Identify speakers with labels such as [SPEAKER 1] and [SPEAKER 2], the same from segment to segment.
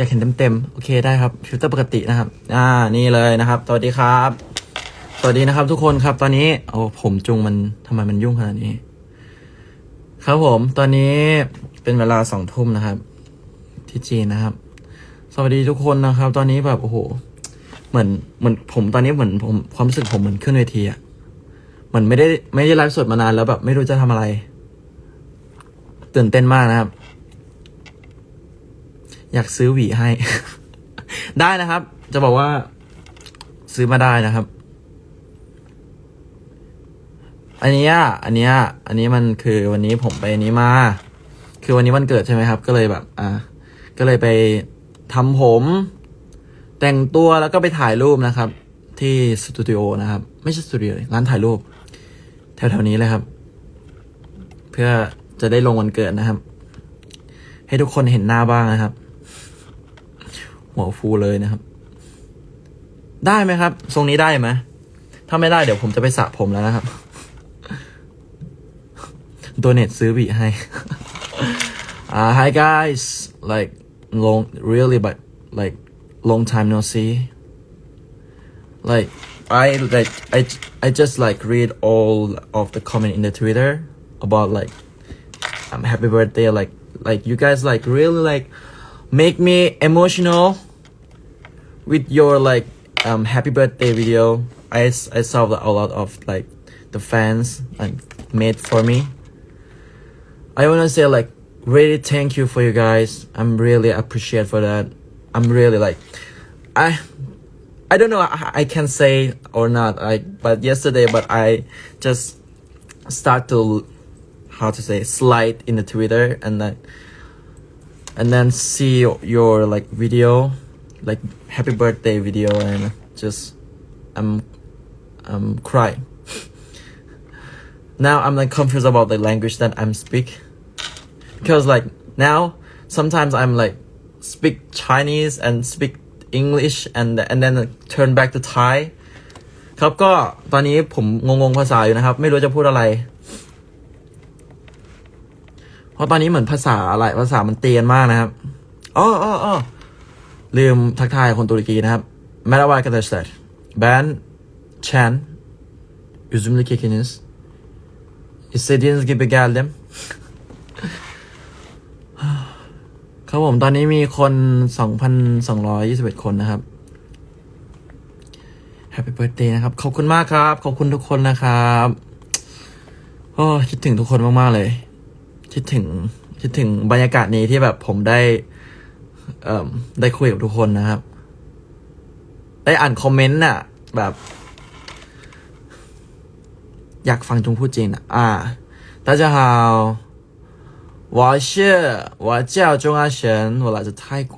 [SPEAKER 1] อยากเห็นเต็มๆ โอเคได้ครับฟิลเตอร์ปกตินะครับ อ่า นี่เลยนะครับ สวัสดีครับ สวัสดีนะครับ ทุกคนครับ ตอนนี้ โอ้ผมจุงมันทำไมมันยุ่งขนาดนี้ ครับผม ตอนนี้เป็นเวลาสองทุ่มนะครับ ที่จีนนะครับ สวัสดีทุกคนนะครับ ตอนนี้แบบโอ้โห เหมือนเหมือนผมตอนนี้เหมือนผมความรู้สึกผมเหมือนขึ้นเวทีอะเหมือนไม่ได้ไม่ได้ไลฟ์สดมานานแล้วแบบ ไม่รู้จะทำอะไร ตื่นเต้นมากนะครับ อยากซื้อหวีให้ ได้นะครับ จะบอกว่า ซื้อมาได้นะครับ อันนี้อันนี้อันนี้มันคือวันนี้ผมไปนี้มา คือวันนี้วันเกิดใช่ไหมครับ ก็เลยแบบ อ่า ก็เลยไปทำผม แต่งตัวแล้วก็ไปถ่ายรูปนะครับ ที่สตูดิโอนะครับ ไม่ใช่สตูดิโอร้านถ่ายรูป แถวๆนี้เลยครับ เพื่อจะได้ลงวันเกิดนะครับ ให้ทุกคนเห็นหน้าบ้างนะครับ หัวฟูเลยนะครับ ได้ไหมครับ ทรงนี้ได้ไหมถ้าไม่ได้เดี๋ยวผมจะไปสระผมแล้วนะครับโดเนทซื้อบีให้ uh, hi guys like long really but like long time no see like I like I I just like read all of the comment in the Twitter about like um happy birthday like like you guys like really like make me emotional with your like um happy birthday video I, I saw a lot of like the fans like made for me I want to say like really thank you for you guys. I'm really appreciate for that. I'm really like I I don't know I, I can say or not like but yesterday but I just start to how to say slide in the Twitter and then and then see your like video like happy birthday video and just I'm I'm crying now I'm like confused about the language that I'm speak because like now sometimes I'm like speak Chinese and speak English and and then turn back to Thai ครับก็ตอนนี้ผมงงๆภาษาอยู่นะครับ ไม่รู้จะพูดอะไร เพ ราะตอนนี้เหมือนภาษาอะไรภาษามันเตียนมากนะครับอ๋ออ๋ออ๋อลืมทักทายคนตุรกีนะครับ Merhaba arkadaşlar ben Chen üzümlü kekiniz İstediğiniz gibi geldim ครับผมตอนนี้มีคน 2,221 คนนะครับ Happy Birthday นะครับ ขอบคุณมากครับ ขอบคุณทุกคนนะครับ โอ้คิดถึงทุกคนมาก ๆ เลย คิดถึง คิดถึงบรรยากาศนี้ที่แบบผมได้ เอ่อได้คุยกับทุกคนนะครับ ได้อ่านคอมเมนต์น่ะ แบบ อยากฟังจงพูดจริงนะอ่า大家好我是我叫钟阿神，我来自泰国，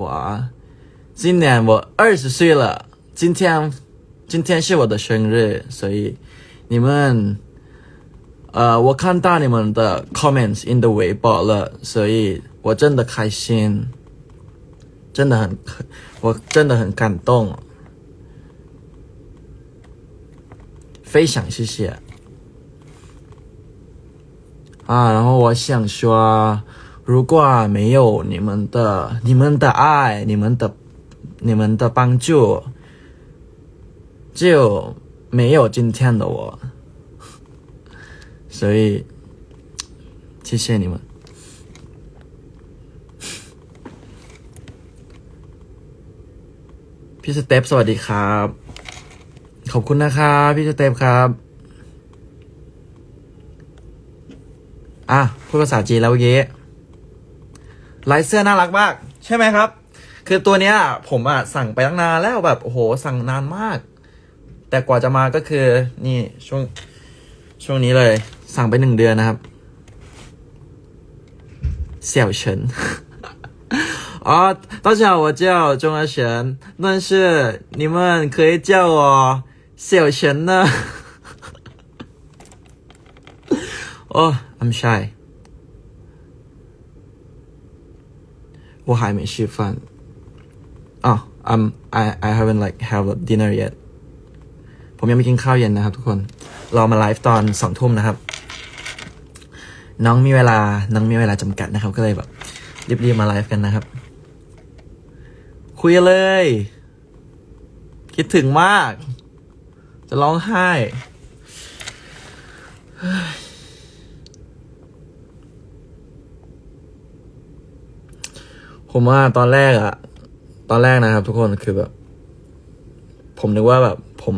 [SPEAKER 1] 今年我二十岁了，今天今天是我的生日，所以你们 呃，我看到你们的 comments in the 微博了，所以我真的开心，真的很，我真的很感动，非常谢谢。啊，然后我想说，如果没有你们的、你们的爱、你们的、你们的帮助，就没有今天的我。所以，谢谢你们。พี่สเต็ปสวัสดีครับ ขอบคุณนะครับพี่สเต็ปครับ อ่ะพูดภาษาจีนแล้วเมื่อกี้ลายเสื้อน่ารักมาก ใช่ไหมครับ คือตัวเนี้ย ผมอ่ะสั่งไปตั้งนานแล้วแบบโอ้โห สั่งนานมาก แต่กว่าจะมาก็คือ นี่ช่วง ช่วงนี้เลย สั่งไปหนึ่งเดือนนะครับ เสี่ยวเฉิน อ๋อ大家好，我叫钟阿神，但是你们可以叫我小神呢。哦、I'm shy。我还没吃饭。啊、I'm I I haven't like have a dinner yet ผมยังไม่กินข้าวเย็นนะครับทุกคน เรามาไลฟ์ตอนสองทุ่มนะครับ น้องมีเวลา น้องมีเวลาจำกัดนะครับ ก็เลยแบบรีบๆมาไลฟ์กันนะครับ คุยเลย คิดถึงมาก จะร้องไห้ผมว่าตอนแรกอะตอนแรกนะครับทุกคนคือแบบ ผมนึกว่าแบบ ผม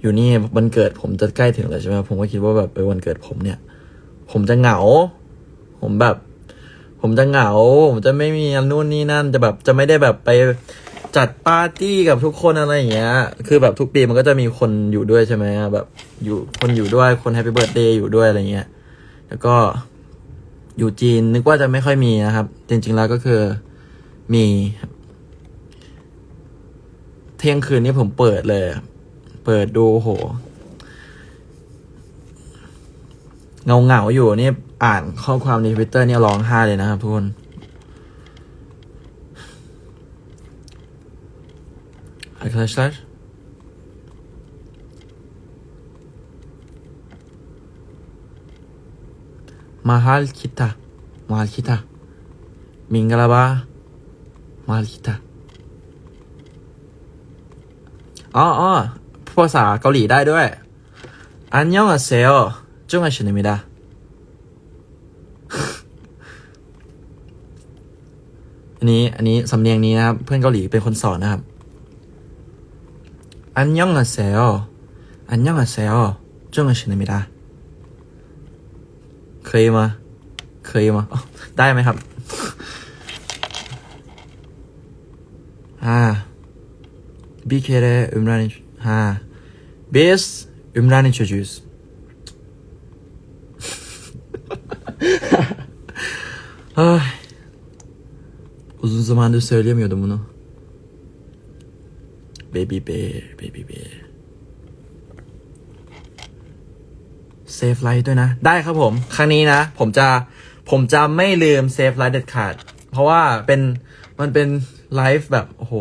[SPEAKER 1] อยู่นี่วันเกิดผมจะใกล้ถึงแล้วใช่ไหมผมก็คิดว่าแบบไปวันเกิดผมเนี่ย ผมจะเหงา ผมแบบ ผมจะเหงา ผมจะไม่มีนู่นนี่นั่น จะแบบจะไม่ได้แบบไปจัดปาร์ตี้กับทุกคนอะไรอย่างเงี้ย คือแบบทุกปีมันก็จะมีคนอยู่ด้วยใช่ไหมแบบอยู่คนอยู่ด้วยคนแฮปปี้เบิร์ดเดย์อยู่ด้วยอะไรเงี้ย แล้วก็อยู่จีนนึกว่าจะไม่ค่อยมีนะครับ จริง ๆ แล้วก็คือมี เที่ยงคืนนี้ผมเปิดเลย เปิดดูโห เงาเงาอยู่นี่อ่านข้อความในทวิตเตอร์เนี่ยร้องไห้เลยนะครับทุกคน Arkadaşlar Mahal kita Mahal kita Mingalaba Mahal kita อ๋ออ๋อภาษาเกาหลีได้ด้วย อันยองอาเซโอจุงอาชินิมิดาอันนี้อันนี้สำเนียงนี้นะครับ เพื่อนเกาหลีเป็นคนสอนนะครับ อันยองอาเซโออันยองอาเซโอจงอาชินิมิดาเคยมา เคยมา ได้ไหมครับ อ่า Bir kere Ümraniye... Ha. Biz Ümraniye çocuğuyuz. Ay. Zamandır söyleyemiyordum bunu. Baby bear, baby bear. เซฟไลท์ด้วยนะ ได้ครับผม ครั้งนี้นะ ผมจะผมจะไม่ลืมเซฟไลท์เด็ดขาด เพราะว่าเป็นมันเป็นไลฟ์แบบ โอ้โห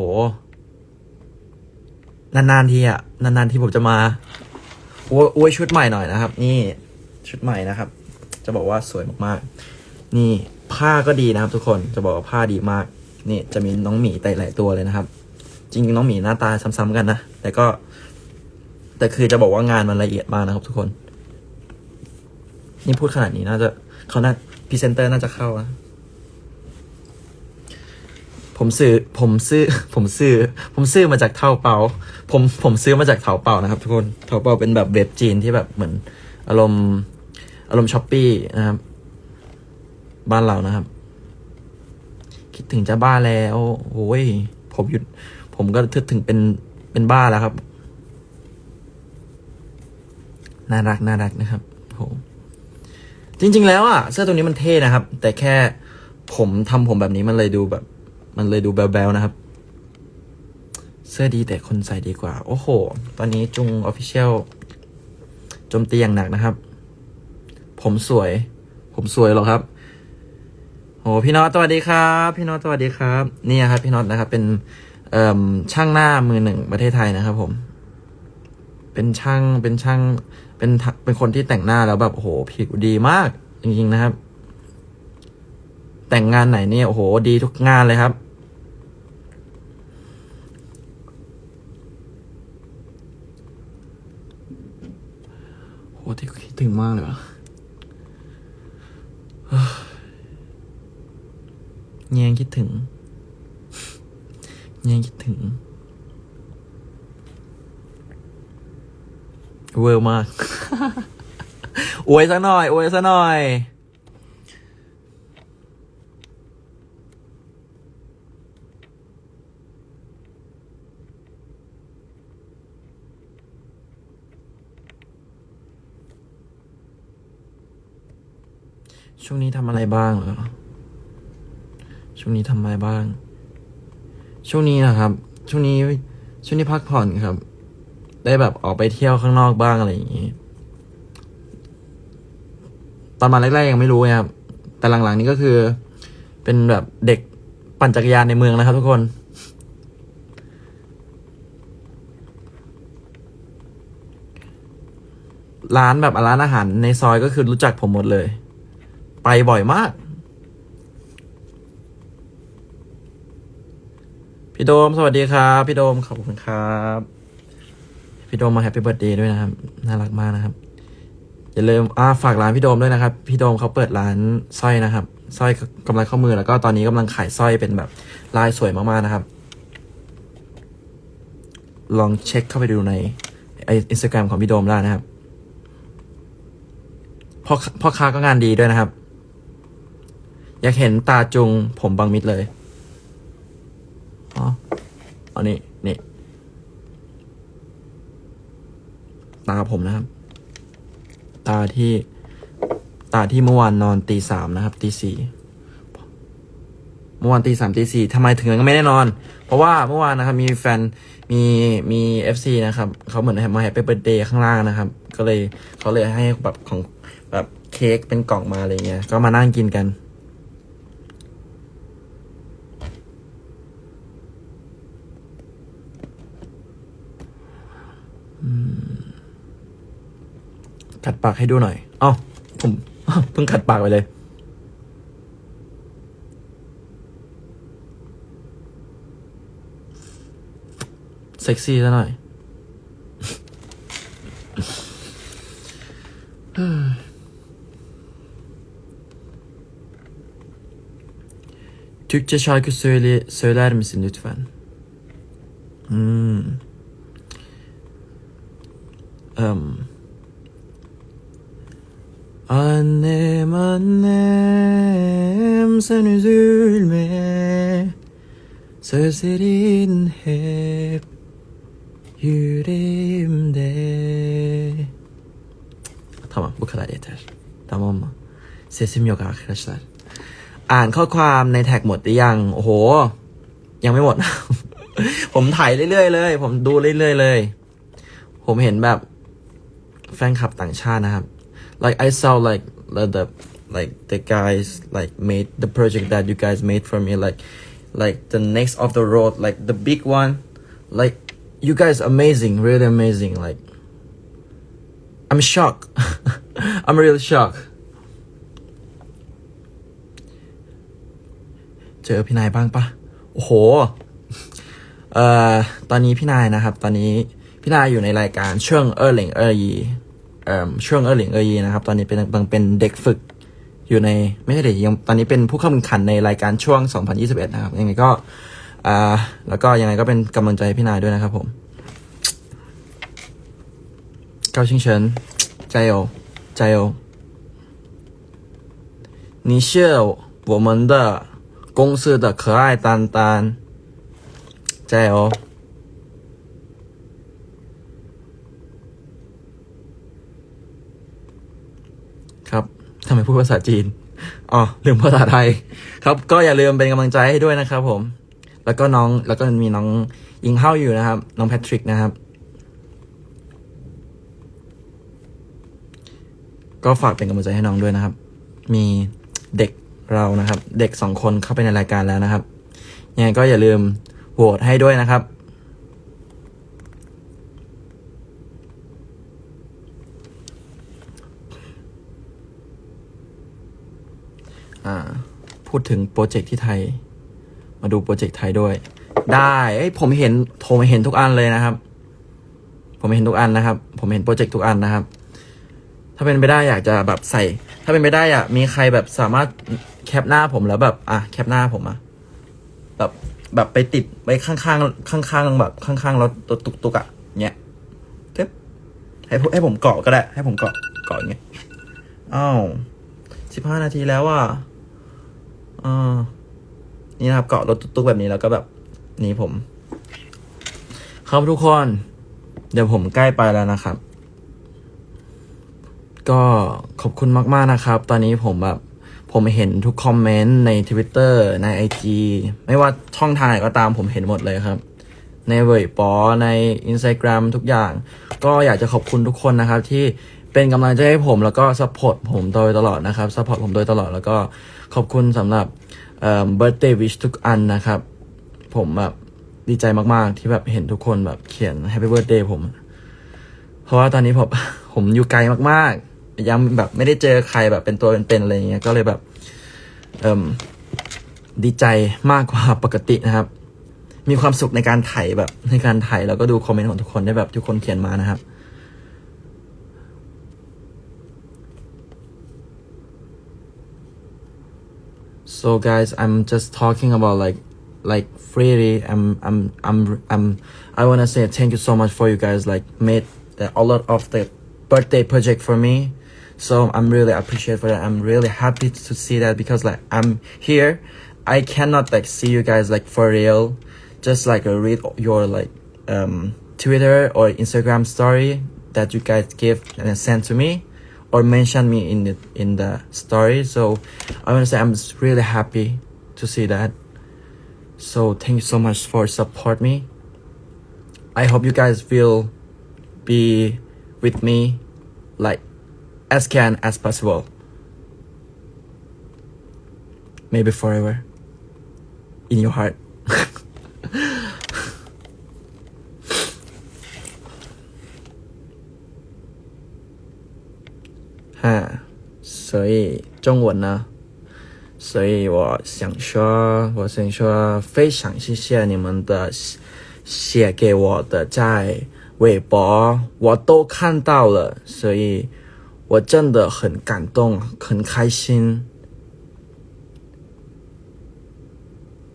[SPEAKER 1] นาน ๆ ทีอะนาน ๆ ทีผมจะมาอวยอวยชุดใหม่หน่อยนะครับ นี่ชุดใหม่นะครับ จะบอกว่าสวยมาก ๆ นี่ผ้าก็ดีนะครับทุกคนจะบอกว่าผ้าดีมาก นี่จะมีน้องหมีไต่หลายตัวเลยนะครับ จริงๆน้องหมีหน้าตาซ้ำๆกันนะ แต่ก็ แต่คือจะบอกว่างานมันละเอียดมากนะครับทุกคน นี่พูดขนาดนี้น่าจะเขาน่าพรีเซนเตอร์น่าจะเข้านะผมซื้อผมซื้อ ผมซื้อ ผมซื้อมาจากเท่าเปา ผมผมซื้อมาจากเถาเปานะครับ ทุกคนเถาเปาเป็นแบบเว็บจีนที่แบบเหมือน อารมณ์อารมณ์ช้อปปี้นะครับ บ้านเรานะครับ คิดถึงจะบ้าแล้วโอ้ยผมหยุด ผมก็ทึกถึงเป็นเป็นบ้าแล้วครับ น่ารักน่ารักนะครับโหจริง ๆ แล้วอะเสื้อตัวนี้มันเท่นะครับ แต่แค่ผมทำผมแบบนี้มันเลยดูแบบ มันเลยดูแบลๆนะครับ เสื้อดีแต่คนใส่ดีกว่า โอ้โห ตอนนี้จุงออฟฟิเชียลโจมตีอย่างหนักนะครับ ผมสวย ผมสวยเหรอครับ โอ้พี่น็อตสวัสดีครับ พี่น็อตสวัสดีครับนี่ครับพี่น็อตนะครับ เป็นเอช่างหน้ามือหนึ่งประเทศไทยนะครับ ผม เป็นช่างเป็นช่าง เป็นทะเป็นคนที่แต่งหน้าแล้วแบบโอ้โหผิวดีมากจริงๆนะครับ แต่งงานไหนเนี่ยโอ้โห ดีทุกงานเลยครับโหที่คิดถึงมากเลยว่ะ แยงคิดถึง แยงคิดถึง เวอร์มากอวยซะหน่อยอวยซะหน่อยช่วงนี้ทำอะไรบ้างเหรอ ช่วงนี้ทำอะไรบ้าง ช่วงนี้นะครับ ช่วงนี้ช่วงนี้พักผ่อนครับ ได้แบบออกไปเที่ยวข้างนอกบ้างอะไรอย่างนี้ ตอนมาแรกๆยังไม่รู้ไงครับ แต่หลังๆนี้ก็คือ เป็นแบบเด็กปั่นจักรยานในเมืองนะครับ ทุกคนร้านแบบร้านอาหารในซอยก็คือรู้จักผมหมดเลย ไปบ่อยมาก พี่โดมสวัสดีครับ พี่โดมขอบคุณครับ พี่โดมมาแฮปปี้เบิร์ดเดย์ด้วยนะครับ น่ารักมากนะครับ อย่าลืมอ่าฝากร้านพี่โดมด้วยนะครับ พี่โดมเขาเปิดร้านสร้อยนะครับสร้อยกำไรข้อมือแล้วก็ตอนนี้กำลังขายสร้อยเป็นแบบลายสวยมากๆนะครับ ลองเช็คเข้าไปดูในไออินสตาแกรมของพี่โดมได้นะครับพ่อพ่อค้าก็งานดีด้วยนะครับ อยากเห็นตาจุงผมบังมิดเลย อันนี้นี่ตาผมนะครับ ตาที่ ตาที่เมื่อวานนอนตีสามนะครับตีสี่เมื่อวานตีสามตีสี่ทำไมถึงยังไม่ได้นอน เพราะว่าเมื่อวานนะครับ มีแฟนมีมีเอฟซีนะครับเขาเหมือนมาแฮปปี้เบิร์ดเดย์ข้างล่างนะครับ ก็เลยเขาเลยให้แบบของแบบเค้กเป็นกล่องมาอะไรเงี้ยก็มานั่งกินกัน กัดปากให้ดูหน่อยเอ๋อผมเพิ่งกัดปากไปเลย เซ็กซี่ซะหน่อยท Türkçe şarkı söyle söyler misin lütfen? Hmm. Um. Annem annem sen üzülme Sözlerin hep yüreğimde Tamam bu kadar yeter. Tamam mı? Sesim yok arkadaşlar. อ่านข้อความในแท็กหมดหรือยัง โอ้โห ยังไม่หมด ผมถ่ายเรื่อยๆเลย ผมดูเรื่อยๆเลย ผมเห็นแบบแฟนคลับต่างชาตินะครับ like I saw like the, the like the guys like made the project that you guys made for me like like the next of the road like the big one like you guys amazing really amazing like I'm shocked I'm really shocked เจอพี่นายบ้างปะโอ้โห เอ่อ ตอนนี้พี่นายนะครับ ตอนนี้พี่นายอยู่ในรายการช่วงเออหลิงเออยีเอ่อ ช่วงเออหลิงเออยีนะครับ ตอนนี้เป็นกำลังเป็นเด็กฝึก อยู่ในไม่ใช่เด็กยังตอนนี้เป็นผู้เข้าแข่งขันในรายการช่วง 2021 นะครับ ยังไงก็ อ่า แล้วก็ยังไงก็เป็นกำลังใจให้พี่นายด้วยนะครับผม高兴神加油加油你是我们的公司的可爱担当加油 ทำไมพูดภาษาจีน อ๋อ ลืมภาษาไทย ครับ ก็อย่าลืมเป็นกำลังใจให้ด้วยนะครับผม แล้วก็น้อง แล้วก็มีน้องยิงเข้าอยู่นะครับ น้องแพทริกนะครับ ก็ฝากเป็นกำลังใจให้น้องด้วยนะครับ มีเด็กเรานะครับ เด็กสองคนเข้าไปในรายการแล้วนะครับ ยังไงก็อย่าลืมโหวตให้ด้วยนะครับ พูดถึงโปรเจกต์ที่ไทย มาดูโปรเจกต์ไทยด้วย ได้ผมเห็นผมเห็นทุกอันเลยนะครับ ผมเห็นทุกอันนะครับ ผมเห็นโปรเจกต์ทุกอันนะครับ ถ้าเป็นไปได้อยากจะแบบใส่ ถ้าเป็นไปได้อะมีใครแบบสามารถแคปหน้าผมแล้วแบบอะแคปหน้าผมอะแบบแบบไปติดไว้ข้างๆข้างๆแบบข้างๆรถรถตุกๆอะเนี้ยเท็บให้ให้ผมเกาะก็ได้ ให้ผมเกาะเกาะอย่างเงี้ยอ้าวสิบห้านาทีแล้วอะ อ่านี่นะครับเกาะรถตุ๊กๆแบบนี้แล้วก็แบบนี้ผม ครับทุกคน เดี๋ยวผมใกล้ไปแล้วนะครับ ก็ขอบคุณมาก ๆนะครับ ตอนนี้ผมแบบ ผมเห็นทุกคอมเมนต์ใน Twitter ใน IG ไม่ว่าช่องทางไหนก็ตามผมเห็นหมดเลยครับ ในเว็บปอใน Instagram ทุกอย่าง ก็อยากจะขอบคุณทุกคนนะครับ ที่เป็นกำลังใจให้ผมแล้วก็สปอร์ตผมโดยตลอดนะครับสปอร์ตผมโดยตลอดแล้วก็ ขอบคุณสำหรับเอ่อ birthday wish ทุกอันนะครับ ผมแบบดีใจมากๆ ที่แบบเห็นทุกคนแบบเขียน happy birthday ผม เพราะว่าตอนนี้ผมผมอยู่ไกลมากๆ ยังแบบไม่ได้เจอใครแบบเป็นตัวเป็นๆอะไรเงี้ยก็เลยแบบเอ่มดีใจมากกว่าปกตินะครับ มีความสุขในการถ่ายแบบในการถ่ายแล้วก็ดูคอมเมนต์ของทุกคนได้แบบทุกคนเขียนมานะครับ so guys i'm just talking about like like freely. I'm i'm i'm i'm i want to say thank you so much for you guys like made a lot of the birthday project for me. So i'm really appreciate for that. I'm really happy to see that because like i'm here. I cannot like see you guys like for real. Just like read your like um twitter or instagram story that you guys give and send to me or mention me in the in the story. So I want to say I'm really happy to see that. So thank you so much for support me. I hope you guys will be with me like as can as possible. Maybe forever. In your heart. 哈，所以中文呢，所以我想说，我想说，非常谢谢你们的写给我的在微博，我都看到了，所以我真的很感动，很开心。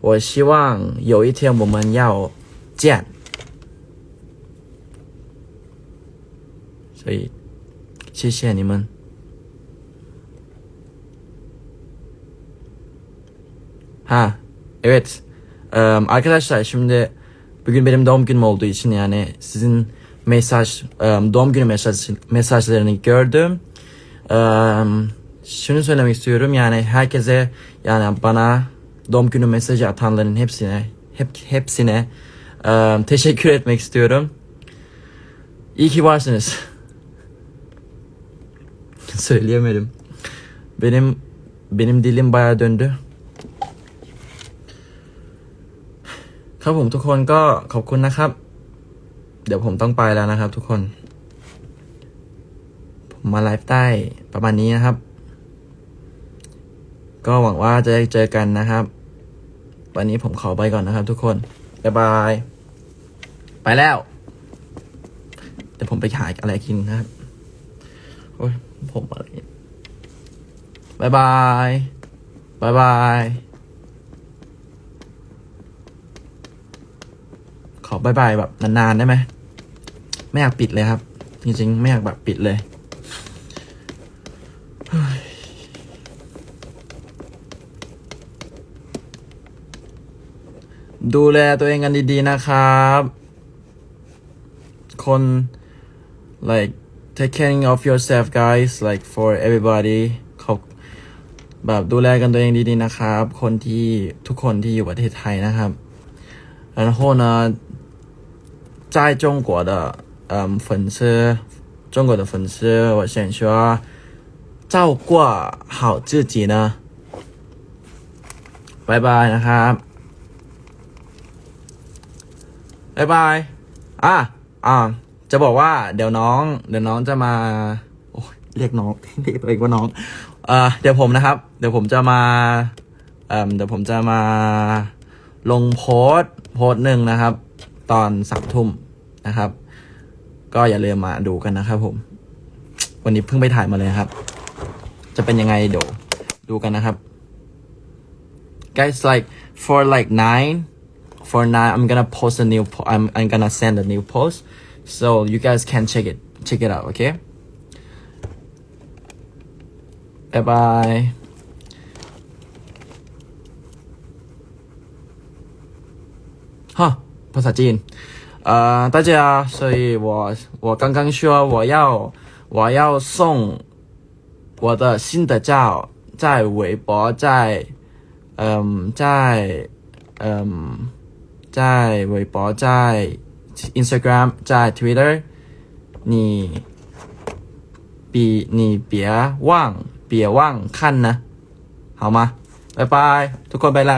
[SPEAKER 1] 我希望有一天我们要见，所以谢谢你们。Ha, evet. Ee, arkadaşlar şimdi bugün benim doğum günüm olduğu için yani sizin mesaj, e, doğum günü mesaj, mesajlarını gördüm. Ee, şunu söylemek istiyorum yani herkese yani bana doğum günü mesajı atanların hepsine hep hepsine e, teşekkür etmek istiyorum. İyi ki varsınız. Söyleyemedim. Benim benim dilim bayağı döndü. ครับผมทุกคนก็ขอบคุณนะครับ เดี๋ยวผมต้องไปแล้วนะครับ ทุกคน ผมมาไลฟ์ใต้ประมาณนี้นะครับ ก็หวังว่าจะได้เจอกันนะครับ วันนี้ผมขอไปก่อนนะครับ ทุกคนบ๊ายบาย ไปแล้วเดี๋ยวผมไปหาอะไรกินนะครับโอ้ยผมอะไรบ๊ายบาย บ๊ายบาย ขอบายบายแบบนานๆได้ไหมไม่อยากปิดเลยครับ จริงๆ ไม่อยากแบบปิดเลยดูแลตัวเองกันดี ๆ นะครับ คน like take care of yourself guys like for everybody ขาแบบดูแลกันตัวเองดี ๆ นะครับ คนที่ทุกคนที่อยู่ประเทศไทยนะครับและ hold ะ 在中国的嗯粉丝，中国的粉丝，我想说，照顾好自己呢。拜拜นะครับบ๊ายบายอ่ะอ่าจะบอกว่า เดี๋ยวน้อง เดี๋ยวน้องจะมา โอ้ยเรียกน้อง เรียกตัวเองว่าน้อง เอ่อ เดี๋ยวผมนะครับ เดี๋ยวผมจะมา เอ่อ เดี๋ยวผมจะมา ลงโพสต์โพสต์หนึ่งนะครับ ตอนสามทุ่มนะครับ ก็อย่าลืมมาดูกันนะครับผม วันนี้เพิ่งไปถ่ายมาเลยครับ จะเป็นยังไงเดี๋ยวดูกันนะครับ guys like for like nine for nine I'm gonna post a new po- I'm I'm gonna send a new post so you guys can check it check it out okay bye bye 哈，ภาษาจีน呃，大家，所以我我刚刚说我要我要送我的新的照，在微博，在嗯，在嗯，在微博，在 Instagram，在 Twitter，你比你别忘别忘看呢，好吗？拜拜，ทุกคนไปแล้ว